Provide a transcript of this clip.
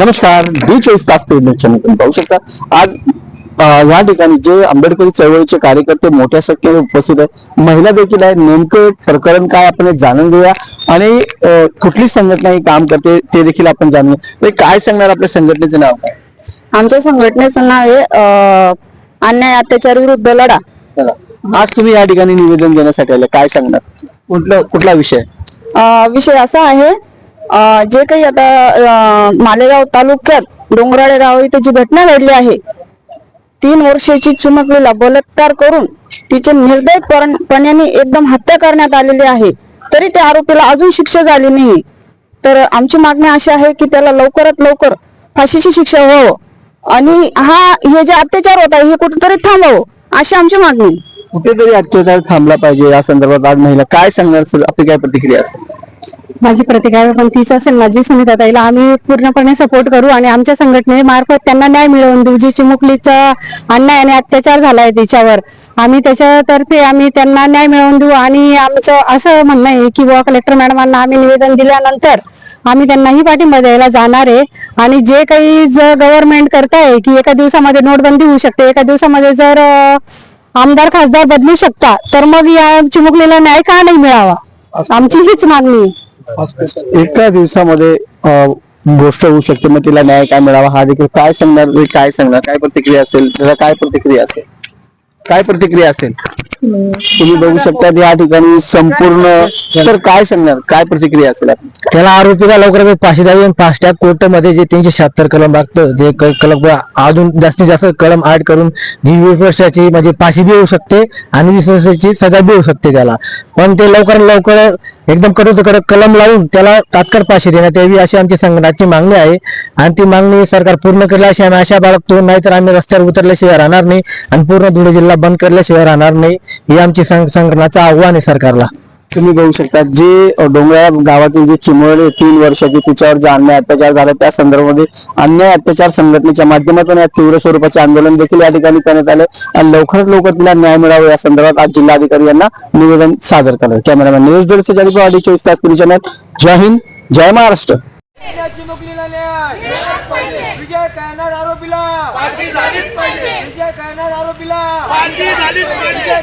नमस्कार डी चोवीस तास चॅनल तुम्ही पाहू शकता. आज या ठिकाणी जे आंबेडकरी चळवळीचे कार्यकर्ते मोठ्या संख्येने उपस्थित आहेत महिला देखील आहेत. नेमकं प्रकरण काय आपण जाणून घेऊया आणि कुठली संघटना ही काम करते ते देखील आपण जाणूया हे काय सांगणार आपल्या संघटनेचं नाव? काय आमच्या संघटनेचं नाव आहे अन्याय अत्याचार विरुद्ध लढा. आज तुम्ही या ठिकाणी निवेदन देण्यासाठी आले. काय सांगणार? कुठलं कुठला विषय? विषय असा आहे जे काही आता मालेगाव तालुक्यात डोंगराळे गाव इथे जी घटना घडली आहे तीन वर्षाची चिमुकलीला बलात्कार करून तिचे निर्दयपणाने एकदम हत्या करण्यात आलेली आहे. तरी त्या आरोपीला अजून शिक्षा झाली नाही. तर आमची मागणी अशी आहे की त्याला लवकरात लवकर फाशीची शिक्षा व्हावं. आणि हा हे जे अत्याचार होत आहे हे कुठेतरी थांबावं अशी आमची मागणी कुठेतरी अत्याचार थांबला पाहिजे या संदर्भात आज महिला. काय सांगणार सर? आपली काय प्रतिक्रिया असेल? माझी प्रतिक्रिया पण तीच असेल माझी सुनीता ताईला. आम्ही पूर्णपणे सपोर्ट करू आणि आमच्या संघटनेमार्फत त्यांना न्याय मिळवून देऊ. जी चिमुकलीचा अन्याय आणि अत्याचार झालाय तिच्यावर आम्ही त्याच्यातर्फे आम्ही त्यांना न्याय मिळवून देऊ. आणि आमचं असं म्हणणं आहे की बुवा कलेक्टर मॅडमांना आम्ही निवेदन दिल्यानंतर आम्ही त्यांनाही पाठिंबा द्यायला जाणार आहे. आणि जे काही जर गव्हर्नमेंट करताय की एका दिवसामध्ये नोटबंदी होऊ शकते एका दिवसामध्ये जर आमदार खासदार बदलू शकता तर मग या चिमुकलीला न्याय का नाही मिळावा? आमची हीच मागणी आहे. एका दिवसामध्ये गोष्ट होऊ शकते मग तिला न्याय काय मिळावा हा देखील काय सांगणार काय सांगणार काय प्रतिक्रिया असेल त्याला काय प्रतिक्रिया असेल? काय प्रतिक्रिया असेल? तुम्ही बघू शकता या ठिकाणी संपूर्ण सर काय सांगणार? काय प्रतिक्रिया असेल आपली? त्याला आरोपीला लवकर पाचशे द्यावी? आणि फास्ट ट्रॅक कोर्टामध्ये जे तीनशे शहात्तर कलम लागतं ते क- कलम अजून जास्तीत जास्त कलम ऍड करून जी वीस वर्षाची म्हणजे फाशी बी होऊ शकते आणि वीस वर्षाची सजा बी होऊ शकते त्याला. पण ते लवकर लवकर एकदम कडक कडक कलम लावून त्याला तात्काळ पाचशे देण्यात यावी अशी आमची संघटनाची मागणी आहे. आणि ती मागणी सरकार पूर्ण केली अशी आम्ही आशा बाळगतो नाहीतर आम्ही रस्त्यावर उतरल्याशिवाय राहणार नाही आणि पूर्ण धुळे जिल्हा बंद करल्याशिवाय राहणार नाही. ही आमची संघ- संघटनाचं आव्हान आहे सरकारला. तुम्ही बघू शकता जे अ, डोंगरा गावातील जे चिमुरडे तीन वर्षाची तिच्यावर जे अन्याय अत्याचार झाला त्या संदर्भामध्ये अन्याय अत्याचार संघटनेच्या माध्यमातून या तीव्र स्वरूपाचे आंदोलन देखील या ठिकाणी करण्यात आले आणि लवकरात लवकर तिला न्याय मिळावा या संदर्भात आज जिल्हाधिकारी यांना निवेदन सादर करणार कॅमेरामॅन न्यूज जोडचे जारी अडी चोवीस तास चॅनल जय हिंद जय महाराष्ट्र. न्यायाची मुकलीला न्याय. विजय करणार आरोपीला. विजय करणार आरोपीला. विजय